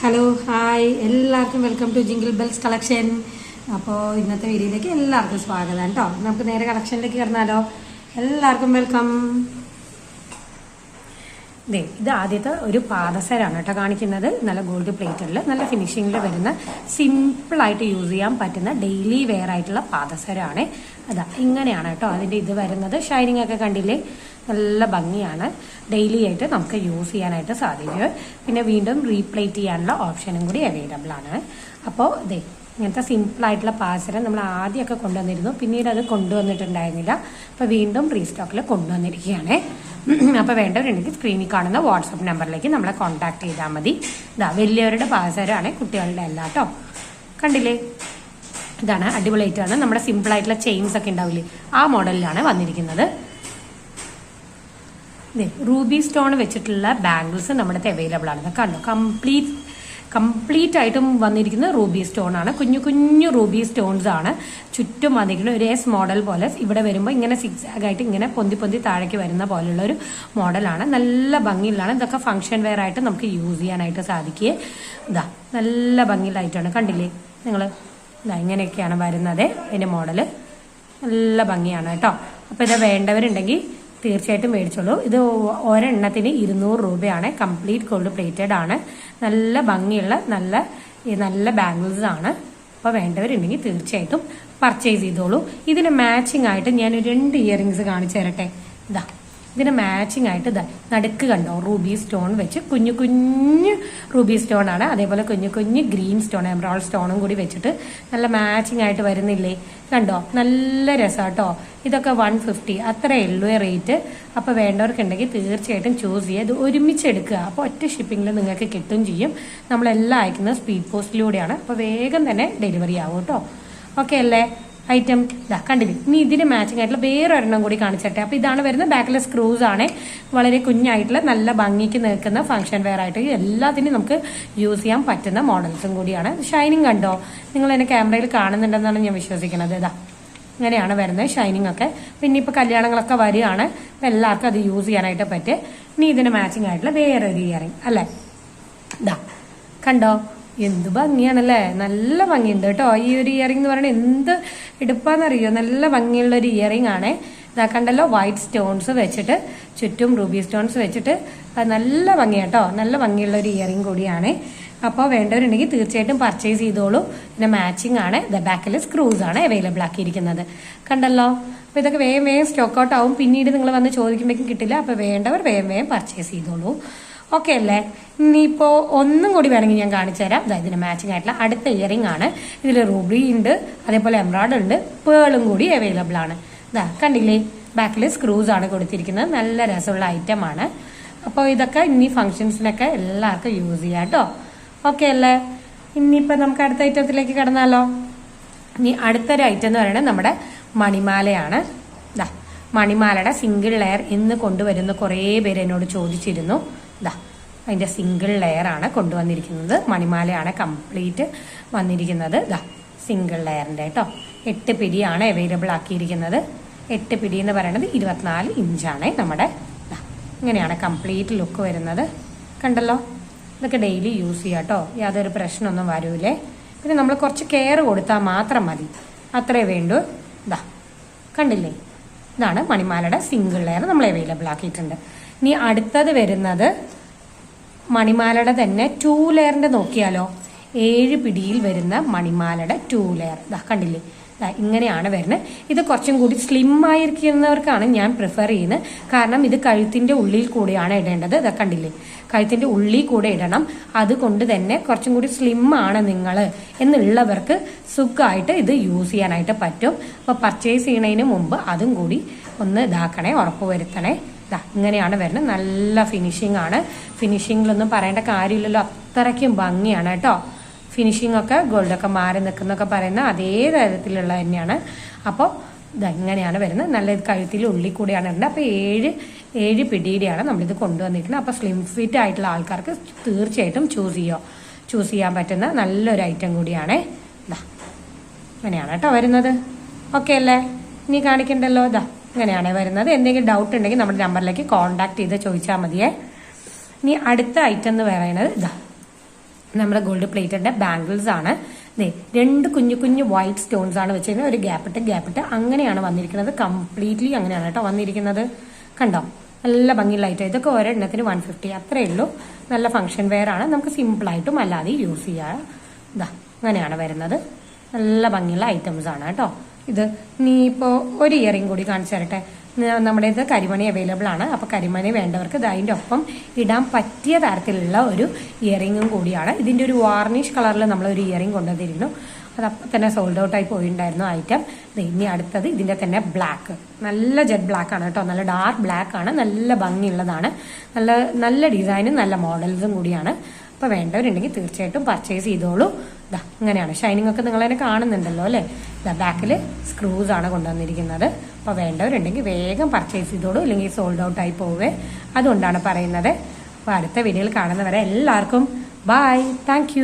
Hello hi എല്ലാവർക്കും welcome to jingle bells collection അപ്പോൾ ഇന്നത്തെ വീഡിയോയിലേക്ക് എല്ലാവർക്കും സ്വാഗതം കേട്ടോ നമുക്ക് നേരെ കളക്ഷനിലേക്ക് കിടന്നാലോ. എല്ലാവർക്കും വെൽക്കം ദേ ഇത് ആദ്യത്തെ ഒരു പാദസരാണ് കേട്ടോ കാണിക്കുന്നത്. നല്ല ഗോൾഡ് പ്ലേറ്ററിൽ നല്ല ഫിനിഷിങ്ങിൽ വരുന്ന സിമ്പിളായിട്ട് യൂസ് ചെയ്യാൻ പറ്റുന്ന ഡെയിലി വെയർ ആയിട്ടുള്ള പാദസരമാണ് അതാ ഇങ്ങനെയാണ് കേട്ടോ അതിന്റെ ഇത് വരുന്നത്. ഷൈനിങ് ഒക്കെ കണ്ടില്ലേ? നല്ല ഭംഗിയാണ്. ഡെയിലി ആയിട്ട് നമുക്ക് യൂസ് ചെയ്യാനായിട്ട് സാധിക്കും. പിന്നെ വീണ്ടും റീപ്ലേറ്റ് ചെയ്യാനുള്ള ഓപ്ഷനും കൂടി അവൈലബിൾ ആണ്. അപ്പോൾ ഇതേ ഇങ്ങനത്തെ സിമ്പിളായിട്ടുള്ള പാസരം നമ്മൾ ആദ്യമൊക്കെ കൊണ്ടുവന്നിരുന്നു. പിന്നീട് അത് കൊണ്ടുവന്നിട്ടുണ്ടായിരുന്നില്ല. അപ്പോൾ വീണ്ടും റീസ്റ്റോക്കിൽ കൊണ്ടുവന്നിരിക്കുകയാണ്. അപ്പോൾ വേണ്ടവരുണ്ടെങ്കിൽ സ്ക്രീനിൽ കാണുന്ന വാട്സപ്പ് നമ്പറിലേക്ക് നമ്മളെ കോൺടാക്ട് ചെയ്താൽ മതി. ഇതാ വലിയവരുടെ പാസരമാണ് കുട്ടികളുടെ അല്ല കേട്ടോ കണ്ടില്ലേ? ഇതാണ് അടിപൊളിയായിട്ടാണ് നമ്മുടെ സിമ്പിളായിട്ടുള്ള ചെയിൻസ് ഒക്കെ ഉണ്ടാവില്ലേ? ആ മോഡലിലാണ് വന്നിരിക്കുന്നത്. റൂബി സ്റ്റോൺ വെച്ചിട്ടുള്ള ബാംഗിൾസ് നമ്മുടെ അവൈലബിൾ ആണ്. കണ്ടോ? കംപ്ലീറ്റ് കംപ്ലീറ്റ് ആയിട്ടും വന്നിരിക്കുന്ന റൂബി സ്റ്റോൺ ആണ് കുഞ്ഞു കുഞ്ഞു റൂബി സ്റ്റോൺസ് ആണ് ചുറ്റും വന്നിരിക്കുന്ന ഒരു എസ് മോഡൽ പോലെ ഇവിടെ വരുമ്പോൾ ഇങ്ങനെ സിക്സ് ആയിട്ട് ഇങ്ങനെ പൊന്തി പൊന്തി താഴേക്ക് വരുന്ന പോലുള്ള ഒരു മോഡലാണ് നല്ല ഭംഗിയിലാണ് ഇതൊക്കെ ഫംഗ്ഷൻ വെയർ ആയിട്ട് നമുക്ക് യൂസ് ചെയ്യാനായിട്ട് സാധിക്കുക ഇതാ നല്ല ഭംഗിയിലായിട്ടാണ് കണ്ടില്ലേ? നിങ്ങൾ ഇതാ ഇങ്ങനെയൊക്കെയാണ് വരുന്നത്. അതിന്റെ മോഡൽ നല്ല ഭംഗിയാണ് കേട്ടോ. അപ്പോൾ ഇത് വേണ്ടവരുണ്ടെങ്കിൽ തീർച്ചയായിട്ടും മേടിച്ചോളൂ. ഇത് ഒരെണ്ണത്തിന് ഇരുന്നൂറ് രൂപയാണ്. കംപ്ലീറ്റ് ഗോൾഡ് പ്ലേറ്റഡ് ആണ്. നല്ല ഭംഗിയുള്ള നല്ല നല്ല ബാംഗിൾസ് ആണ്. അപ്പോൾ വേണ്ടവരുണ്ടെങ്കിൽ തീർച്ചയായിട്ടും പർച്ചേസ് ചെയ്തോളൂ. ഇതിന് മാച്ചിങ് ആയിട്ട് ഞാൻ രണ്ട് ഇയറിങ്സ് കാണിച്ചു തരട്ടെ? ഇതാ. ഇതിന് മാച്ചിങ് ആയിട്ട് ഇതാ നടുക്ക് കണ്ടോ? റൂബി സ്റ്റോൺ വെച്ച് കുഞ്ഞു കുഞ്ഞു റൂബി സ്റ്റോൺ ആണ്. അതേപോലെ കുഞ്ഞു കുഞ്ഞു ഗ്രീൻ സ്റ്റോൺ എംബ്രോൾ സ്റ്റോണും കൂടി വെച്ചിട്ട് നല്ല മാച്ചിങ് ആയിട്ട് വരുന്നില്ലേ? കണ്ടോ? നല്ല രസാട്ടോ ഇതൊക്കെ വൺ ഫിഫ്റ്റി അത്രയേ ഉള്ളൂ റേറ്റ് അപ്പോൾ വേണ്ടവർക്കുണ്ടെങ്കിൽ തീർച്ചയായിട്ടും ചൂസ് ചെയ്യുക. ഇത് ഒരുമിച്ച് എടുക്കുക. അപ്പോൾ ഒറ്റ ഷിപ്പിങ്ങിൽ നിങ്ങൾക്ക് കിട്ടും ചെയ്യും. നമ്മളെല്ലാം അയക്കുന്നത് സ്പീഡ് പോസ്റ്റിലൂടെയാണ് അപ്പോൾ വേഗം തന്നെ ഡെലിവറി ആവും കേട്ടോ ഓക്കെ അല്ലേ? ഐറ്റം ഇതാ കണ്ടില്ലേ? ഇനി ഇതിന് മാച്ചിങ് ആയിട്ടുള്ള വേറെ ഒരെണ്ണം കൂടി കാണിച്ചട്ടെ. അപ്പോൾ ഇതാണ് വരുന്നത് ബാക്കിലെ സ്ക്രൂസ് ആണ്. വളരെ കുഞ്ഞായിട്ടുള്ള നല്ല ഭംഗിക്ക് നിൽക്കുന്ന ഫംഗ്ഷൻ വെയർ ആയിട്ട് എല്ലാത്തിനും നമുക്ക് യൂസ് ചെയ്യാൻ പറ്റുന്ന മോഡൽസും കൂടിയാണ്. ഷൈനിങ് കണ്ടോ? നിങ്ങൾ എന്നെ ക്യാമറയിൽ കാണുന്നുണ്ടെന്നാണ് ഞാൻ വിശ്വസിക്കുന്നത്. ഇതാ ഇങ്ങനെയാണ് വരുന്നത് ഷൈനിങ് ഒക്കെ. പിന്നെ ഇപ്പോൾ കല്യാണങ്ങളൊക്കെ വരികയാണ്. അപ്പം എല്ലാവർക്കും അത് യൂസ് ചെയ്യാനായിട്ട് പറ്റും ഇനി ഇതിന് മാച്ചിങ് ആയിട്ടുള്ള വേറെ ഒരു ഇയറിങ് അല്ലേ? ഇതാ കണ്ടോ? എന്ത് ഭംഗിയാണല്ലേ? നല്ല ഭംഗിയുണ്ട് കേട്ടോ. ഈ ഒരു ഇയറിംഗ് എന്ന് പറയുന്നത് എന്ത് എടുപ്പാന്നറിയോ? നല്ല ഭംഗിയുള്ള ഒരു ഇയറിംഗ് ആണേ. കണ്ടല്ലോ വൈറ്റ് സ്റ്റോൺസ് വെച്ചിട്ട് ചുറ്റും റൂബി സ്റ്റോൺസ് വെച്ചിട്ട് നല്ല ഭംഗിയാട്ടോ നല്ല ഭംഗിയുള്ള ഒരു ഇയറിംഗ് കൂടിയാണ്. അപ്പോൾ വേണ്ടവരുണ്ടെങ്കിൽ തീർച്ചയായിട്ടും പർച്ചേസ് ചെയ്തോളൂ. പിന്നെ മാച്ചിങ് ആണ്. ദ ബാക്കിൽ സ്ക്രൂസ് ആണ് അവൈലബിൾ ആക്കിയിരിക്കുന്നത്. കണ്ടല്ലോ? അപ്പോൾ ഇതൊക്കെ വേഗം വേഗം സ്റ്റോക്ക് ഔട്ട് ആവും. പിന്നീട് നിങ്ങൾ വന്ന് ചോദിക്കുമ്പോഴേക്കും കിട്ടില്ല. അപ്പോൾ വേണ്ടവർ വേഗം വേഗം പർച്ചേസ് ചെയ്തോളൂ. ഓക്കെ അല്ലേ? ഇനിയിപ്പോൾ ഒന്നും കൂടി വേണമെങ്കിൽ ഞാൻ കാണിച്ചു തരാം. അതായത് ഇതിന് മാച്ചിങ് ആയിട്ടുള്ള അടുത്ത ഇയറിംഗ് ആണ്. ഇതിൽ റൂബി ഉണ്ട് അതേപോലെ എംബ്രോയ്ഡർ ഉണ്ട് പേളും കൂടി അവൈലബിൾ ആണ്. ഇതാ കണ്ടില്ലേ? ബാക്കിൽ സ്ക്രൂസ് ആണ് കൊടുത്തിരിക്കുന്നത്. നല്ല രസമുള്ള ഐറ്റം ആണ്. അപ്പോൾ ഇതൊക്കെ ഇനി ഫംഗ്ഷൻസിനൊക്കെ എല്ലാവർക്കും യൂസ് ചെയ്യാം കേട്ടോ ഓക്കെ അല്ലേ? ഇനിയിപ്പോൾ നമുക്ക് അടുത്ത ഐറ്റത്തിലേക്ക് കടന്നാലോ? ഇനി അടുത്തൊരു ഐറ്റം എന്ന് പറയുന്നത് നമ്മുടെ മണിമാലയാണ്. ഇതാ മണിമാലയുടെ സിംഗിൾ ലെയർ ഇന്ന് കൊണ്ടുവരുന്ന കുറേ പേര് എന്നോട് ചോദിച്ചിരുന്നു. ഇതാ അതിന്റെ സിംഗിൾ ലെയർ ആണ് കൊണ്ടുവന്നിരിക്കുന്നത്. മണിമാലയാണ് കംപ്ലീറ്റ് വന്നിരിക്കുന്നത്. ഇതാ സിംഗിൾ ലെയറിന്റെ കേട്ടോ. എട്ട് പിടിയാണ് അവൈലബിൾ ആക്കിയിരിക്കുന്നത്. എട്ട് പിടി എന്ന് പറയുന്നത് ഇരുപത്തിനാല് ഇഞ്ചാണ് നമ്മുടെ ഇങ്ങനെയാണ് കംപ്ലീറ്റ് ലുക്ക് വരുന്നത്. കണ്ടല്ലോ? ഇതൊക്കെ ഡെയിലി യൂസ് ചെയ്യാം കേട്ടോ. യാതൊരു പ്രശ്നമൊന്നും വരൂലേ. പിന്നെ നമ്മൾ കുറച്ച് കെയർ കൊടുത്താൽ മാത്രം മതി. അത്രേ വേണ്ടൂ. ഇതാ കണ്ടില്ലേ? ഇതാണ് മണിമാലയുടെ സിംഗിൾ ലെയർ നമ്മൾ അവൈലബിൾ ആക്കിയിട്ടുണ്ട്. ഇനി അടുത്തത് വരുന്നത് മണിമാലയുടെ തന്നെ ടൂ ലെയറിന്റെ നോക്കിയാലോ? ഏഴ് പിടിയിൽ വരുന്ന മണിമാലയുടെ ടൂ ലെയർ ഇതാ കണ്ടില്ലേ? ഇങ്ങനെയാണ് വരുന്നത്. ഇത് കുറച്ചും കൂടി സ്ലിം ആയിരിക്കുന്നവർക്കാണ് ഞാൻ പ്രിഫർ ചെയ്യുന്നത്. കാരണം ഇത് കഴുത്തിന്റെ ഉള്ളിൽ കൂടെയാണ് ഇടേണ്ടത്. ഇതാ കണ്ടില്ലേ? കഴുത്തിന്റെ ഉള്ളിൽ കൂടെ ഇടണം. അതുകൊണ്ട് തന്നെ കുറച്ചും കൂടി സ്ലിം ആണ് നിങ്ങൾ എന്നുള്ളവർക്ക് സുഖമായിട്ട് ഇത് യൂസ് ചെയ്യാനായിട്ട് പറ്റും. അപ്പോൾ പർച്ചേസ് ചെയ്യുന്നതിന് മുമ്പ് അതും കൂടി ഒന്ന് ഇതാക്കണേ ഉറപ്പ് വരുത്തണേ ഇതാ ഇങ്ങനെയാണ് വരുന്നത്. നല്ല ഫിനിഷിംഗ് ആണ്. ഫിനിഷിങ്ങിലൊന്നും പറയേണ്ട കാര്യമില്ലല്ലോ. അത്രയ്ക്കും ഭംഗിയാണ് കേട്ടോ. ഫിനിഷിംഗ് ഒക്കെ ഗോൾഡൊക്കെ മാറി നിൽക്കുന്നൊക്കെ പറയുന്ന അതേ തരത്തിലുള്ള തന്നെയാണ്. അപ്പോൾ ഇതെങ്ങനെയാണ് വരുന്നത്. നല്ല ഇത് കഴുത്തിൽ ഉള്ളിൽ കൂടിയാണ് വരുന്നത്. അപ്പോൾ ഏഴ് ഏഴ് പിടിയുടെയാണ് നമ്മളിത് കൊണ്ടുവന്നിരിക്കുന്നത്. അപ്പോൾ സ്ലിം ഫിറ്റ് ആയിട്ടുള്ള ആൾക്കാർക്ക് തീർച്ചയായിട്ടും ചൂസ് ചെയ്യോ. ചൂസ് ചെയ്യാൻ പറ്റുന്ന നല്ലൊരു ഐറ്റം കൂടിയാണ്. ഇതാ അങ്ങനെയാണ് കേട്ടോ വരുന്നത്. ഓക്കെ അല്ലേ? ഇനി കാണിക്കണ്ടല്ലോ? ഇതാ ഇങ്ങനെയാണ് വരുന്നത്. എന്തെങ്കിലും ഡൗട്ട് ഉണ്ടെങ്കിൽ നമ്മുടെ നമ്പറിലേക്ക് കോൺടാക്ട് ചെയ്ത് ചോദിച്ചാൽ മതിയേ. ഇനി അടുത്ത ഐറ്റം എന്ന് പറയുന്നത് ഇതാ നമ്മുടെ ഗോൾഡ് പ്ലേറ്റഡ് ബാംഗിൾസ് ആണ്. രണ്ട് കുഞ്ഞു കുഞ്ഞു വൈറ്റ് സ്റ്റോൺസ് ആണ് വെച്ചിരുന്നത് ഒരു ഗ്യാപ്പിട്ട് ഗ്യാപ്പിട്ട് അങ്ങനെയാണ് വന്നിരിക്കുന്നത്. കംപ്ലീറ്റ്ലി അങ്ങനെയാണ് കേട്ടോ വന്നിരിക്കുന്നത്. കണ്ടോ? നല്ല ഭംഗിയുള്ള ഐറ്റം ഇതൊക്കെ ഒരെണ്ണത്തിന് വൺ ഫിഫ്റ്റി അത്രേ ഉള്ളൂ. നല്ല ഫംഗ്ഷൻ വെയർ ആണ്. നമുക്ക് സിമ്പിളായിട്ടും അല്ലാതെ യൂസ് ചെയ്യാം. ഇതാ അങ്ങനെയാണ് വരുന്നത്. നല്ല ഭംഗിയുള്ള ഐറ്റംസ് ആണ് കേട്ടോ. ഇത് നീ ഇപ്പോൾ ഒരു ഇയറിംഗ് കൂടി കാണിച്ചു തരട്ടെ. നമ്മുടെ ഇത് കരിമണി അവൈലബിൾ ആണ്. അപ്പോൾ കരിമണി വേണ്ടവർക്ക് ഇത് ഒപ്പം ഇടാൻ പറ്റിയ തരത്തിലുള്ള ഒരു ഇയറിംഗും കൂടിയാണ്. ഇതിന്റെ ഒരു വാർണിഷ് കളറിൽ നമ്മൾ ഒരു ഇയറിംഗ് കൊണ്ടുവന്നിരുന്നു. അത് അപ്പം തന്നെ സോൾഡ് ഔട്ട് ആയി പോയിട്ടുണ്ടായിരുന്നു ഐറ്റം ഇനി അടുത്തത് ഇതിന്റെ തന്നെ ബ്ലാക്ക് നല്ല ജെറ്റ് ബ്ലാക്ക് ആണ് കേട്ടോ. നല്ല ഡാർക്ക് ബ്ലാക്ക് ആണ്. നല്ല ഭംഗിയുള്ളതാണ്. നല്ല നല്ല ഡിസൈനും നല്ല മോഡൽസും കൂടിയാണ്. അപ്പോൾ വേണ്ടവരുണ്ടെങ്കിൽ തീർച്ചയായിട്ടും പർച്ചേസ് ചെയ്തോളൂ. ഇതാ ഇങ്ങനെയാണ്. ഷൈനിങ് ഒക്കെ നിങ്ങൾ തന്നെ കാണുന്നുണ്ടല്ലോ അല്ലേ? ഇതാ ബാക്കിൽ സ്ക്രൂസ് ആണ് കൊണ്ടുവന്നിരിക്കുന്നത്. അപ്പോൾ വേണ്ടവരുണ്ടെങ്കിൽ വേഗം പർച്ചേസ് ചെയ്തോളൂ. അല്ലെങ്കിൽ സോൾഡ് ഔട്ട് ആയി പോവേ. അതുകൊണ്ടാണ് പറയുന്നത്. അപ്പോൾ അടുത്ത വീഡിയോയിൽ കാണുന്നവരെ എല്ലാവർക്കും ബൈ താങ്ക്